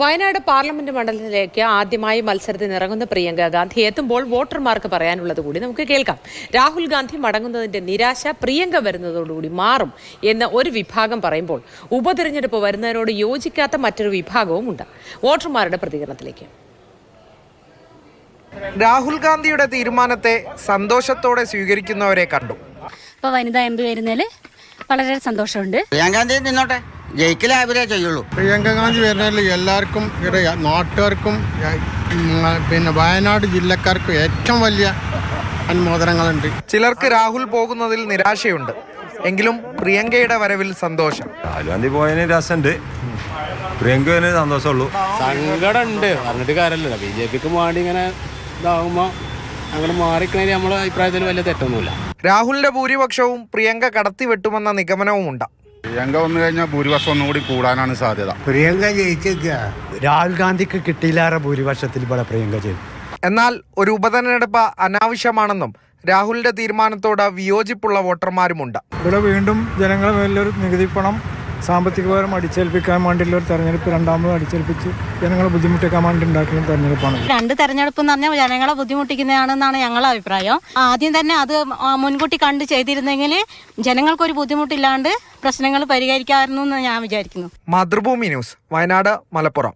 Wayanad parliament മണ്ഡലത്തിലേക്ക് ആദ്യമായി മത്സരത്തിന് ഇറങ്ങുന്ന പ്രിയങ്ക ഗാന്ധി എത്തുമ്പോൾ വോട്ടർമാർക്ക് പറയാനുള്ളത് കൂടി നമുക്ക് കേൾക്കാം. രാഹുൽ ഗാന്ധി മടങ്ങുന്നതിന്റെ നിരാശ പ്രിയങ്ക വരുന്നതോടുകൂടി മാറും എന്ന ഒരു വിഭാഗം പറയുമ്പോൾ ഉപതെരഞ്ഞെടുപ്പ് വരുന്നതിനോട് യോജിക്കാത്ത മറ്റൊരു വിഭാഗവും ഉണ്ട്. വോട്ടർമാരുടെ പ്രതികരണത്തിലേക്ക്. രാഹുൽ ഗാന്ധിയുടെ തീരുമാനത്തെ സന്തോഷത്തോടെ സ്വീകരിക്കുന്നവരെ കണ്ടു. വനിതാ എം പി വരുന്നതിൽ വളരെ സന്തോഷമുണ്ട്. നിന്നോട്ടെ. ജയിക്കലേ അവരേ ചെയ്യുള്ളൂ. പ്രിയങ്ക ഗാന്ധി വരുന്നതിൽ എല്ലാവർക്കും ഇവിടെ നാട്ടുകാർക്കും പിന്നെ വയനാട് ജില്ലക്കാർക്കും ഏറ്റവും വലിയ അനുമോദനങ്ങളുണ്ട് ചിലർക്ക് രാഹുൽ പോകുന്നതിൽ നിരാശയുണ്ട്. എങ്കിലും പ്രിയങ്കയുടെ വരവിൽ സന്തോഷം. രാഹുൽ ഗാന്ധി പോയതിന് രസമുണ്ട്. പ്രിയങ്കന് സന്തോഷമുള്ളൂ. സങ്കടം ഉണ്ട് പറഞ്ഞിട്ട് കാര്യമല്ല ബി ജെ പിക്ക് വേണ്ടി ഇങ്ങനെ ഇതാകുമ്പോൾ അങ്ങനെ മാറിക്കണേൽ നമ്മളെ അഭിപ്രായത്തിൽ വലിയ തെറ്റൊന്നുമില്ല. രാഹുലിന്റെ ഭൂരിപക്ഷവും പ്രിയങ്ക കടത്തിവെട്ടുമെന്ന നിഗമനവുമുണ്ട്. പ്രിയങ്ക വന്നു കഴിഞ്ഞാൽ ഭൂരിപക്ഷം ഒന്നുകൂടി കൂടാനാണ് സാധ്യത. പ്രിയങ്ക ജയിച്ചേക്ക രാഹുൽ ഗാന്ധിക്ക് കിട്ടിയില്ലാറെ ഭൂരിപക്ഷത്തിൽ ഇവിടെ പ്രിയങ്ക ജയിച്ചു. എന്നാൽ ഒരു ഉപതെരഞ്ഞെടുപ്പ് അനാവശ്യമാണെന്നും രാഹുലിന്റെ തീരുമാനത്തോട് വിയോജിപ്പുള്ള വോട്ടർമാരുമുണ്ട്. ഇവിടെ വീണ്ടും ജനങ്ങളെ മേലൊരു നികുതി പണം സാമ്പത്തികപരം അടിച്ചേൽപ്പിക്കാൻ വേണ്ടിയുള്ള ഒരു തെരഞ്ഞെടുപ്പ് രണ്ടാമത് അടിച്ചേൽപ്പിച്ച് ജനങ്ങളെ ബുദ്ധിമുട്ടിക്കാൻ വേണ്ടി ഉണ്ടാക്കുന്ന തെരഞ്ഞെടുപ്പാണ് രണ്ട് തെരഞ്ഞെടുപ്പ് എന്ന് പറഞ്ഞാൽ ജനങ്ങളെ ബുദ്ധിമുട്ടിക്കുന്നതാണെന്നാണ് ഞങ്ങളുടെ അഭിപ്രായം. ആദ്യം തന്നെ അത് മുൻകൂട്ടി കണ്ട് ചെയ്തിരുന്നെങ്കിൽ ജനങ്ങൾക്കൊരു ബുദ്ധിമുട്ടില്ലാണ്ട് പ്രശ്നങ്ങൾ പരിഹരിക്കാമായിരുന്നു എന്ന് ഞാൻ വിചാരിക്കുന്നു. മാതൃഭൂമി ന്യൂസ് വയനാട് മലപ്പുറം.